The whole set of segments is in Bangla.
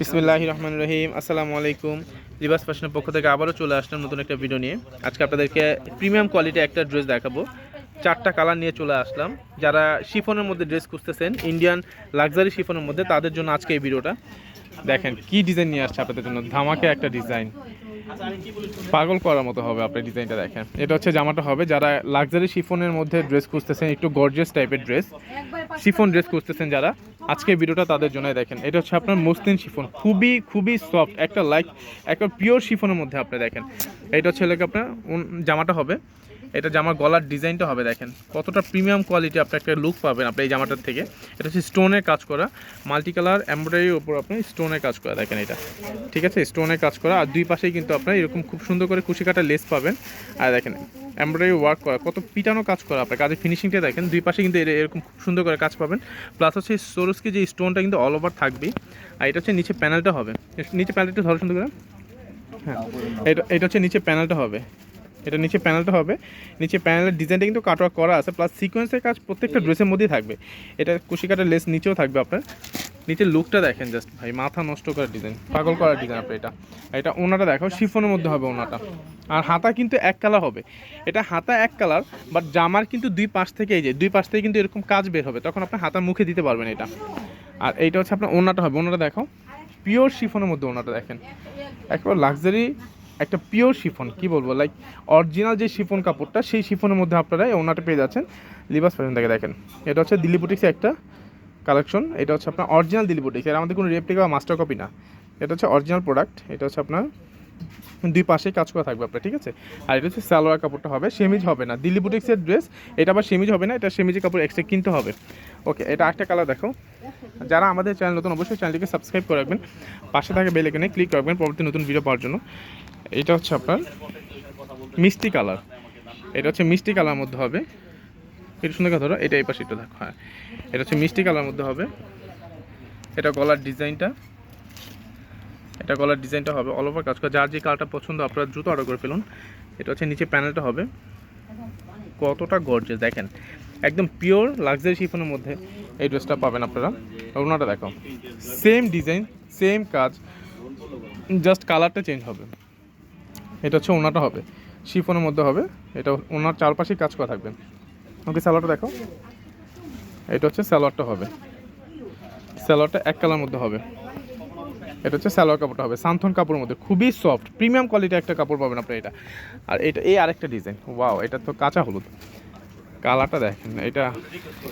বিসমিল্লাহ রহমান রহিম, আসসালামু আলাইকুম। লিবাস ফ্যাশনের পক্ষ থেকে আবারও চলে আসলাম নতুন একটা ভিডিও নিয়ে। আজকে আপনাদেরকে প্রিমিয়াম কোয়ালিটি একটা ড্রেস দেখাবো। চারটা কালার নিয়ে চলে আসলাম। যারা শিফনের মধ্যে ড্রেস খুঁজতেছেন ইন্ডিয়ান লাক্সারি শিফনের মধ্যে, তাদের জন্য আজকে এই ভিডিওটা দেখেন, কি ডিজাইন নিয়ে আসছে আপনাদের জন্য? ধামাকে একটা ডিজাইন পাগল করার মতো হবে আপনি ডিজাইনটা দেখেন। এটা হচ্ছে জামাটা হবে যারা লাক্সারি শিফনের মধ্যে ড্রেস খুঁজতেছেন একটু গর্জিয়াস টাইপের ড্রেস শিফন ড্রেস খুঁজতেছেন যারা আজকে ভিডিওটা তাদের জন্য দেখেন। এটা হচ্ছে আপনার মুসলিম শিফন খুবই খুবই সফট একটা লাইক একটা পিওর শিফনের মধ্যে আপনি দেখেন। এটা হচ্ছে আপনার জামাটা হবে এটা জামার গলার ডিজাইনটা হবে দেখেন, কতটা প্রিমিয়াম কোয়ালিটি আপনি একটা লুক পাবেন আপনি এই জামাটার থেকে। এটা হচ্ছে স্টোনের কাজ করা মাল্টি কালার এমব্রয়ডারির উপর আপনি স্টোনের কাজ করা দেখেন এটা। ঠিক আছে? স্টোনের কাজ করা, আর দুই পাশেই কিন্তু আপনার এরকম খুব সুন্দর করে কুশি কাটা লেস পাবেন। আর দেখেন এমব্রয়ডারি ওয়ার্ক করা, কত পিটানো কাজ করা আপনার কাজের ফিনিশিংটা দেখেন, দুই পাশে কিন্তু এর- এরকম খুব সুন্দর করে কাজ পাবেন। প্লাস হচ্ছে সোরসকে যে স্টোনটা কিন্তু অল ওভার থাকবেই। আর এটা হচ্ছে নিচে প্যানেলটা হবে। নিচে প্যানেলটা ধরো সুন্দর করে। হ্যাঁ এটা এটা হচ্ছে নিচে প্যানেলটা হবে। এটা নিচে প্যানেলটা হবে। নিচে প্যানেলের ডিজাইনটা কিন্তু কাটওয়ার্ক করা আছে প্লাস সিকোয়েন্সের কাজ প্রত্যেকটা ড্রেসের মধ্যেই থাকবে। এটা কুশি কাটার লেস নিচেও থাকবে আপনার। নিচের লুকটা দেখেন জাস্ট ভাই মাথা নষ্ট করা ডিজাইন পাগল করার ডিজাইন আপনার এটা। এটা ওনাটা দেখো শিফনের মধ্যে হবে ওনাটা। আর হাতা কিন্তু এক কালার হবে। এটা হাতা এক কালার বাট জামার কিন্তু দুই পাশ থেকে এই যে দুই পাশ থেকে কিন্তু এরকম কাজ বের হবে। তখন আপনার হাতার মুখে দিতে পারবেন এটা। আর এইটা হচ্ছে আপনার ওনাটা হবে ওনাটা দেখো পিওর শিফনের মধ্যে ওনাটা দেখেন। একবার লাক্সারি একটা পিওর শিফন কি বলব? লাইক অরিজিনাল যে শিফন কাপড়টা, সেই শিফনের মধ্যে আপনারা এই ওনাটা পেয়ে যাচ্ছেন। লিবাস ফ্যাশন থেকে দেখেন। এটা হচ্ছে দিল্লি বুটিক্সের একটা কালেকশন এটা হচ্ছে আপনার অরিজিনাল দিল্লি বুটিক্স এর আমাদের কোনো রেপ্লিকা বা মাস্টার কপি না। এটা হচ্ছে অরিজিনাল প্রোডাক্ট এটা হচ্ছে আপনার দুই পাশেই কাজ করা থাকবে আপনার, ঠিক আছে? আর এটা হচ্ছে সালোয়ার কাপড়টা হবে, সেমিজ হবে না। দিল্লি বুটিক্সের ড্রেস এটা আবার সেমিজ হবে না, এটা সেমিজের কাপড় এক্সট্রা কিনতে হবে। ওকে এটা একটা কালার দেখো। যারা আমাদের চ্যানেল নতুন, অবশ্যই চ্যানেলটিকে সাবস্ক্রাইব করে রাখবেন। পাশে থাকে বেল এখানে ক্লিক করবেন পরবর্তী নতুন ভিডিও পাওয়ার জন্য। এটা হচ্ছে আপনার মিষ্টি কালার। এটা হচ্ছে মিষ্টি কালার মধ্যে হবে। এটা সুন্দর কথা ধরো এটা এই পাশে একটু দেখো হ্যাঁ। এটা হচ্ছে মিষ্টি কালার মধ্যে হবে। এটা গলার ডিজাইনটা। এটা গলার ডিজাইনটা হবে অল ওভার কাজ করা। যার যে কালারটা পছন্দ, আপনারা দ্রুত অর্ডার করে ফেলুন। এটা হচ্ছে নিচে প্যানেলটা হবে। কতটা গর্জে দেখেন। একদম পিওর লাক্সারি শিফনের মধ্যে এই ড্রেসটা পাবেন আপনারা। ওনাটা দেখো। সেম ডিজাইন সেম কাজ। জাস্ট কালারটা চেঞ্জ হবে। এটা হচ্ছে ওনাটা হবে। শিফনের মধ্যে হবে। এটা ওনার চারপাশেই কাজ করা থাকবে। ওকে স্যালোয়ারটা দেখো। এটা হচ্ছে স্যালোয়ারটা হবে। স্যালোয়ারটা এক কালার মধ্যে হবে। এটা হচ্ছে স্যালোয়ার কাপড়টা হবে। সান্থন কাপড়ের মধ্যে। খুবই সফট। প্রিমিয়াম কোয়ালিটির একটা কাপড় পাবেন আপনার এটা। আর এটা, এই আরেকটা ডিজাইন। ওয়াও, এটা তো কাঁচা হলুদ। কালারটা দেখেন, এটা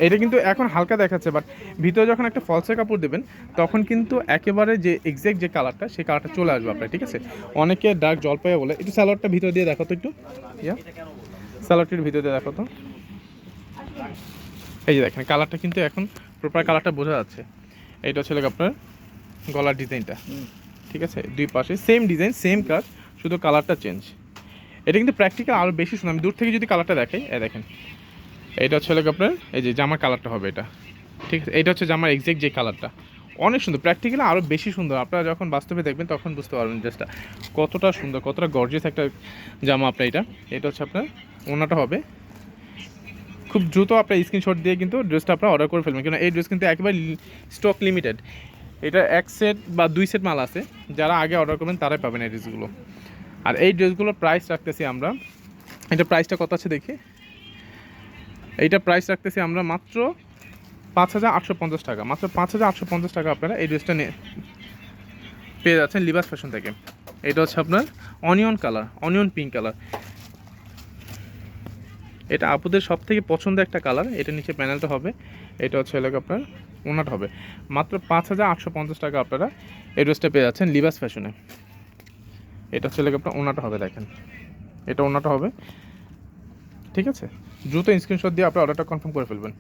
এটা কিন্তু এখন হালকা দেখাচ্ছে বাট ভিতরে যখন একটা ফলসের কাপড় দেবেন, তখন কিন্তু একেবারে যে এক্সাক্ট যে কালারটা, সেই কালারটা চলে আসবে আপনার, ঠিক আছে? অনেকে ডার্ক জলপাইয়া বলে, একটু স্যালোয়ারটা ভিতর দিয়ে দেখো তো একটু। ইয়া স্যালোয়ারটির ভিতর দিয়ে দেখো তো। এই যে দেখেন, কালারটা কিন্তু এখন প্রপার কালারটা বোঝা যাচ্ছে। এইটা ছিল আপনার গলার ডিজাইনটা, ঠিক আছে? দুই পাশে সেম ডিজাইন সেম কাজ শুধু কালারটা চেঞ্জ এটা কিন্তু প্র্যাকটিক্যাল আরও বেশি সুন্দর আমি দূর থেকে যদি কালারটা দেখাই এ দেখেন এটা হচ্ছে লাগে আপনার, এই যে জামার কালারটা হবে এটা। ঠিক আছে? এটা হচ্ছে জামার এক্সাক্ট যে কালারটা অনেক সুন্দর প্র্যাকটিক্যালি আরও বেশি সুন্দর। আপনারা যখন বাস্তবে দেখবেন, তখন বুঝতে পারবেন ড্রেসটা কতটা সুন্দর, কতটা গর্জিয়াস একটা জামা আপনার এটা। এটা হচ্ছে আপনার, ওনাটা হবে। খুব দ্রুত আপনার স্ক্রিনশট দিয়ে কিন্তু ড্রেসটা আপনারা অর্ডার করে ফেলবেন। কেন এই ড্রেস কিন্তু একেবারে স্টক লিমিটেড এটা এক সেট বা দুই সেট মাল আছে। যারা আগে অর্ডার করবেন, তারাই পাবেন এই ড্রেসগুলো আর এই ড্রেসগুলোর প্রাইস রাখতেছি আমরা। এটা প্রাইসটা কত আছে দেখি? এইটা প্রাইস রাখতেছি আমরা মাত্র পাঁচ হাজার আটশো পঞ্চাশ টাকা। মাত্র পাঁচ হাজার আটশো পঞ্চাশ টাকা আপনারা এই ড্রেসটা নিয়ে পেয়ে যাচ্ছেন লিবাস ফ্যাশন থেকে। এটা হচ্ছে আপনার onion colour onion pink colour এটা আপুদের সব থেকে পছন্দের একটা কালার এটা নিচে প্যানেলটা হবে। এটা হচ্ছে এলাকা আপনার ওনাটা হবে। মাত্র পাঁচ হাজার আটশো পঞ্চাশ টাকা আপনারা এই ড্রেসটা পেয়ে যাচ্ছেন লিবাস ফ্যাশনে এটা হচ্ছে এলাকা আপনার ওনাটা হবে, দেখেন। এটা ওনাটা হবে। ঠিক আছে? দ্রুত স্ক্রিনশট দিয়ে আপনার অর্ডারটা কনফার্ম করে ফেলবেন।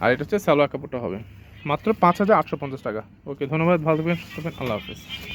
আর এটা হচ্ছে সালোয়ার কাপড়টা হবে। মাত্র পাঁচ হাজার আটশো পঞ্চাশ টাকা। ওকে ধন্যবাদ, ভালো থাকবেন থাকবেন, আল্লাহ হাফিজ।